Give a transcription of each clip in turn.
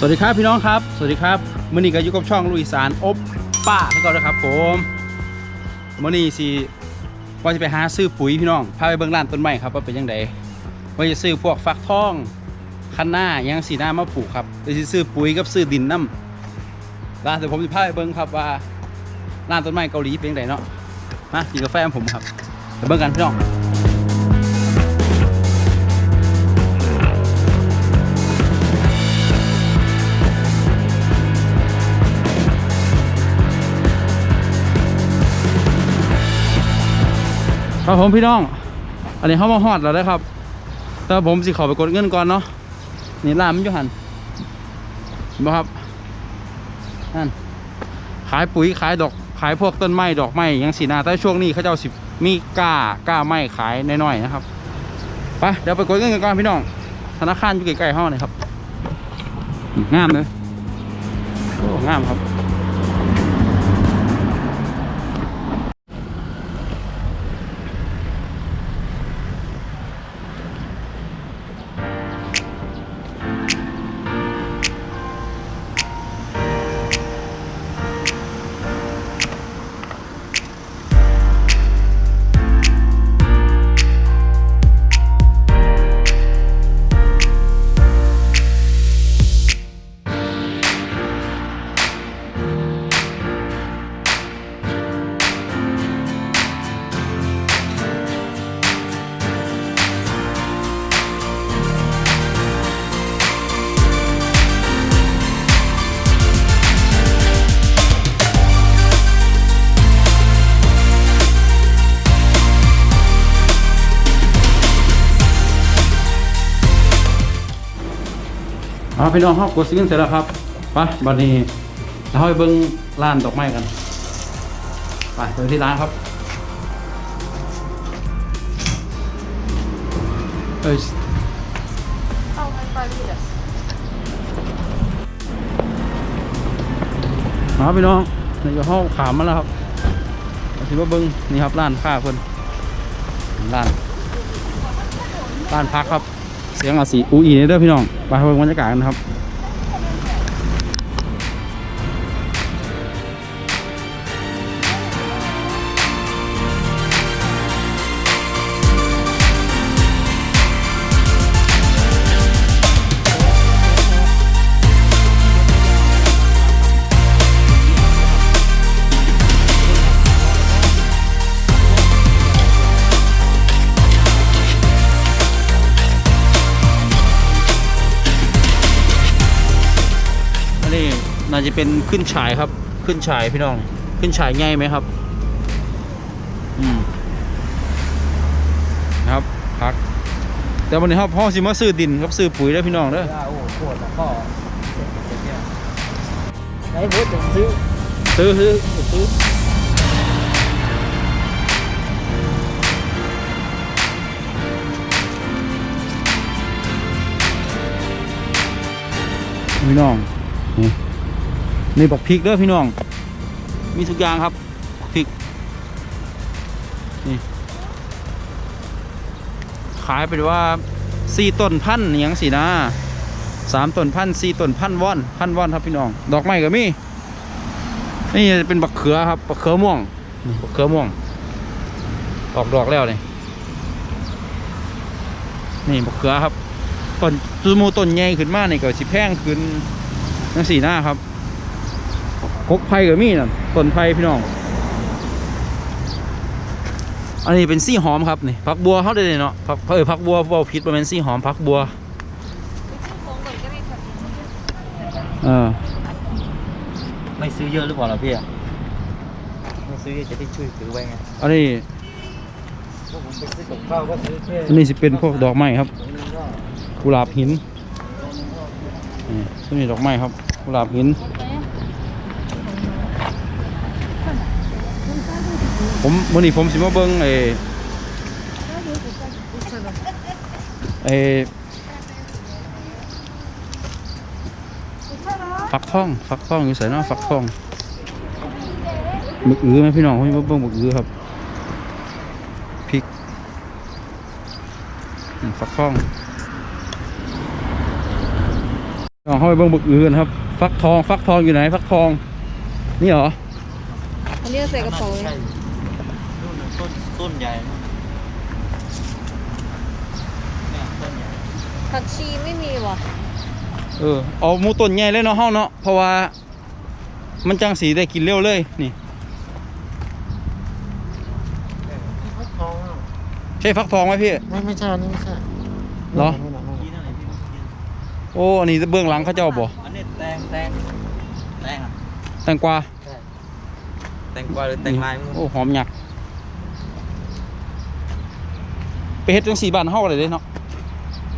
สวัสดีครับพี่น้องครับ สวัสดีครับมื่อนี้ก็อยู่กับช่องลุยสารอบป้าให้ก่อนนะครับ ผมมื่อนี้สิว่าจะไปหาซื้อปุ๋ยพี่น้องพาไปเบิ่งร้านต้นไม้ครับว่าเป็นยังไงว่าจะซื้อพวกฟักทองคันหน้ายังสีหน้ามาปลูกครับเดี๋ยวสิซื้อปุ๋ยกับซื้อดินน้ำร้านเดี๋ยวผมจะพาไปเบิ่งครับว่าร้านต้นไม้เกาหลีเป็นยังไงเนาะมากินกาแฟผมครับไปเบิ่งกันพี่น้อง ครับผมพี่น้อง อันนี้เขามาฮอดแล้วนะครับ แต่ผมสิขอไปกดเงินก่อนเนาะ นี่ร้ามันอยู่หันเห็นบ่ครับ นั่น ขายปุ๋ยขายดอก ขายพวกต้นไม้ดอกไม้ยังสีนาแต่ช่วงนี้เขาเจ้าสิมีกล้ากล้าไม้ขายน้อยๆนะครับ ไปเดี๋ยวไปกดเงินกันก่อนพี่น้อง ธนาคารอยู่ใกล้ๆห้องนี่ครับ งามเลยโอ้งามครับ พี่น้องเขากดซิงเสร็จแล้วครับไปบัดนี้เราไปเบิ้งร้านดอกไม้กันไปไปที่ร้านครับเอ้ยเข้าไม่ไปพี่เด้อมาพี่น้องนี่ก็ห้องขามมาแล้วครับเอาสิว่าเบิ้งนี่ครับร้านค้าคนร้านร้านพักครับ เสียงอาสีอูอีนี่เด้อพี่น้อง ไปเบิ่งบรรยากาศกันครับ น่าจะเป็นขึ้นฉายครับ ขึ้นฉายพี่น้อง ขึ้นฉายง่ายไหมครับ อืมนะครับพัก แต่วันนี้ครับพ่อสิมาซื้อดินครับซื้อปุ๋ยแล้วพี่น้องเด้อโอ้โหปวดแล้วก็ไหนพูดถึงซื้อซื้อซื้อซื้อพี่น้องนี่ นี่บอกพริกเด้อพี่น้อง มีทุกอย่างครับพริกนี่ขายไปว่าสี่ต้นพันอย่างสินะสามต้นพันสี่ต้นพันว่อนพันว่อนครับพี่น้อง ดอกไม้ก็มีนี่จะเป็นบักเขือครับบักเขือม่วงบักเขือม่วงออกดอกแล้วนี่นี่บักเขือครับต้นตูมูต้นใหญ่ขึ้นมานี่ก็สิแพงขึ้นนั่นสีหน้าครับ กกไผ่ก็มีน่ะต้นไผ่พี่น้อง อันนี้เป็นซี่หอมครับนี่ผักบัวเขาได้เลยเนาะผักเออผักบัวเบาผิดประมาณซี่หอมผักบัวไปซื้อของก่อนก็ได้ครับเออไม่ซื้อเยอะหรือเปล่าล่ะพี่อะไม่ซื้อเยอะจะได้ช่วยถือไว้ไงอันนี้พวกผมไปซื้อกับข้าวก็ซื้อแค่อันนี้สิเป็นพวกดอกไม้ครับตรงนี้ก็กุหลาบหินนี่ต้นนี้ดอกไม้ครับกุหลาบหิน ผมวันนี้ผมสิมาเบิ้งไอ้ไอ้ฟักทองฟักทองอยู่ใส่นาะฟักทองมึกอื้อไหมพี่น้องผมสิมาเบิ้งมึกอื้อครับพริกฟักทองเอาเข้าไปเบิ่งบึกอื่นครับ ฟักทอง ฟักทองอยู่ไหน ฟักทอง นี่เหรอ อันนี้ใส่กระเป๋าใช่นู่นน่ะ ต้นต้นใหญ่นู่นเนี่ยต้นใหญ่ ผักชีไม่มีว่ะเออเอาหมูต้นใหญ่เลยเนาะเฮาเนาะเพราะว่า มันจังสีได้กินเร็วเลยนี่ฟักทองอะใช่ฟักทองไหมพี่ ไม่ไม่ใช่อันนี่ไม่ใช่เหรอนู่นน่ะนู่นยี่น่ะเท่าไหร่พี่ยี่โอ้อันนี้เบื้องหลังเขาเจ้าบ่อันนี้แตงแตงแตงอะแตงกวาใช่แตงกวาหรือแตงลายไม่รู้โอ้หอมหยัก ไป เฮ็ดจังสีบ้านเฮาเลยเด้เนาะ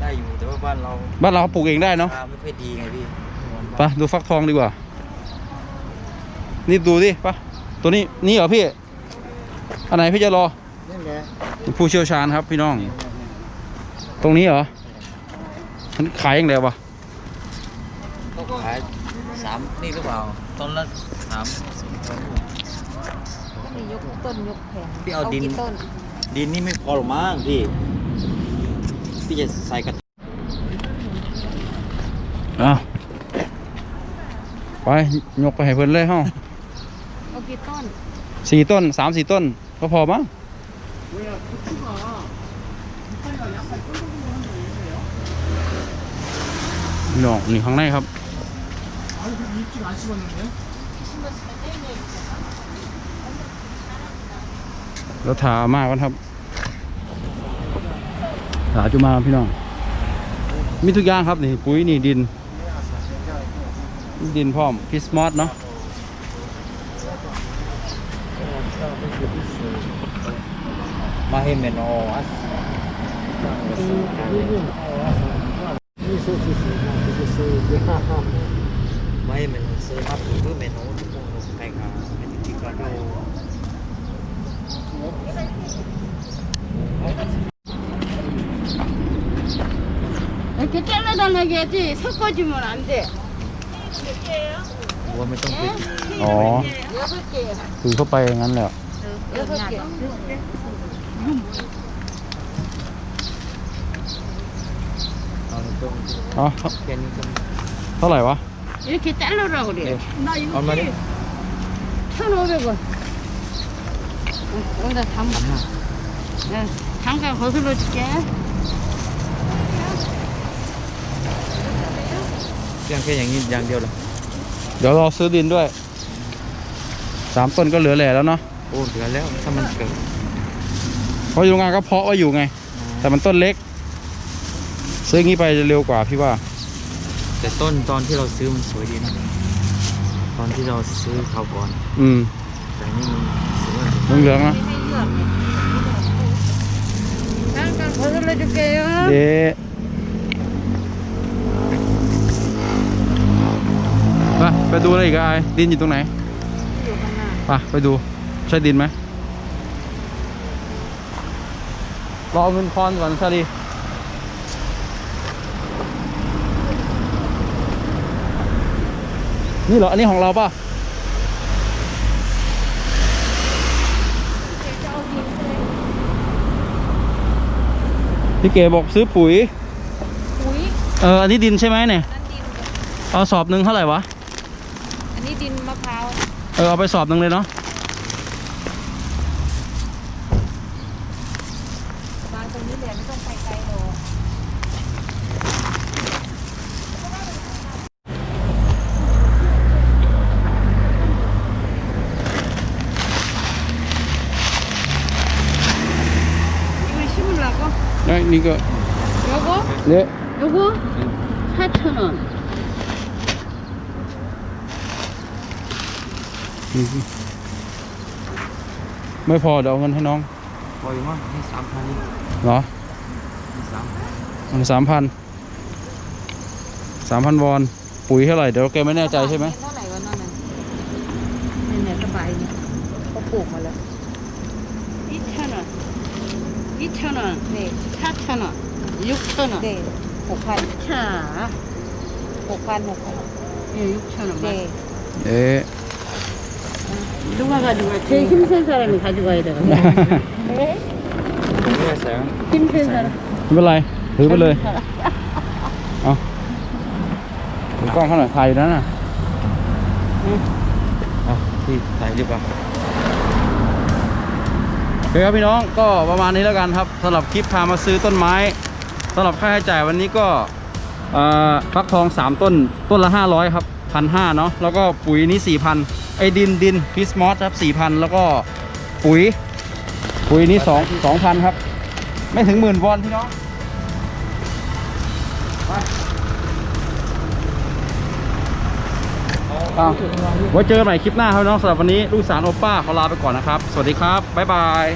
ได้อยู่แต่ว่าบ้านเราบ้านเราปลูกเองได้เนาะราคาไม่ค่อยดีไงพี่ไปดูฟักทองดีกว่า นี่ดูดิปะตัวนี้นี่เหรอพี่ อันไหนพี่จะรอนี่แหละผู้เชี่ยวชาญครับพี่น้อง ตรงนี้เหรอ มันขายยังไงวะก็ขายสามนี่หรือเปล่าต้นละสามสี่ต้นก็มียกต้นยกแผงพี่เอาดินกี่ต้น ดินนี่ไม่พอหรอกมั้งพี่ พี่จะใส่กระอ้าวไป ยกไปให้เพิ่นเลยเฮ้าเอากี่ต้นสี่ต้นสามสี่ต้น ก็พอมั้งนี่น้องนี่ข้างในครับ แล้วถามากกันครับถาจุมาพี่น้อง มีทุกอย่างครับนี่ปุ๋ยนี่ดิน ดินพร้อมพิสมอสเนาะมาให้เมนออัสนี่ซื้อที่ซื้อมาที่ซื้อที่ห้าห้ามาให้เมนซื้อมาถูเพื่อเมนอทุกคนใครค่ะไม่ติดติดกันดู 이렇게 잘라달라고 해야지 섞어주면 안 돼. ว่าไม่ต้องไปติด อ๋อ 여섯 개. คือเข้าไปอย่างนั้นแหละ 여섯 개. เอาตรง อ๋อ แค่นี้ก็ เท่าไหร่วะ 이렇게 자르라고 그래. 네. 나 이거 얼마니? 1,500원. 어, 여기다 담, พันห้า 야, 잠깐 거슬러 줄게. เพียงแค่อย่างนี้อย่างเดียวเหรอ เดี๋ยวเราซื้อดินด้วย สามต้นก็เหลือแหล่แล้วเนาะ โอ้เหลือแล้วถ้ามันเกิด เพราะโรงงานก็เพาะไว้อยู่ไง แต่มันต้นเล็ก ซื้ออย่างนี้ไปจะเร็วกว่าพี่ว่า แต่ต้นตอนที่เราซื้อมันสวยดีนะตอนที่เราซื้อเขาก่อน อืม แต่นี่มันสวย เหลืองๆนะเด้ไปไปดูอะไรอีกไอ้ดินอยู่ตรงไหนไปไปดูใช่ดินไหมรอเงินคอนก่อนซาดีนี่เหรอ อันนี้ของเราป่ะ พี่เก๋บอกซื้อปุ๋ยปุ๋ยเออ อันนี้ดินใช่ไหมเนี่ย นั่นดินเอาสอบหนึ่งเท่าไหร่วะ อันนี้ดินมะพร้าว เออ เอาไปสอบหนึ่งเลยเนาะ วางตรงนี้เลยไม่ต้องไปไกลหรอก 이거 심으려고? นี่ก็ 요거? เละ 요거? 4,000원. ไม่พอเดี๋ยวเอาเงินให้น้อง พออยู่มั้งให้สามพันนี่ เหรอ ให้สาม มันสามพันสามพันวอน ปุ๋ยเท่าไหร่ เดี๋ยวแกไม่แน่ใจใช่ไหม เท่าไหร่วะนั่นน่ะ 네네, 그 많이. เขาปลูกมาแล้ว 2,000원. 2,000원. นี่ 4,000원. 6,000원. เด็หกพัน 자, หกพันหกพัน 예, 6,000원. เด็ เอ๊ะ 누가 가져가? 제일 힘센 사람이 가져가야 되거든. ไม่ได้แสง 힘센 사람. ไม่เป็นไร ถือไปเลย เอาถือ กล้องเขาหน่อยถ่ายอยู่นั่นน่ะ เอาพี่ถ่ายดีกว่า โอ เคครับพี่น้องก็ประมาณนี้แล้วกันครับสำหรับคลิปพามาซื้อต้นไม้สำหรับค่าใช้จ่ายวันนี้ก็ฟักทอง 3 ต้นต้นละ 500 ครับพันห้าเนาะแล้วก็ปุ๋ยนี้ 4,000 ไอ้ดินดินพิสมอสครับ 4,000 แล้วก็ปุ๋ย ปุ๋ยนี้2 2,000 ครับ ไม่ถึงหมื่นวอนพี่น้อง อ้าวไว้เจอกันใหม่คลิปหน้าครับน้องสำหรับวันนี้ลูกสารโอป้าขอลาไปก่อนนะครับ สวัสดีครับ บ๊ายบาย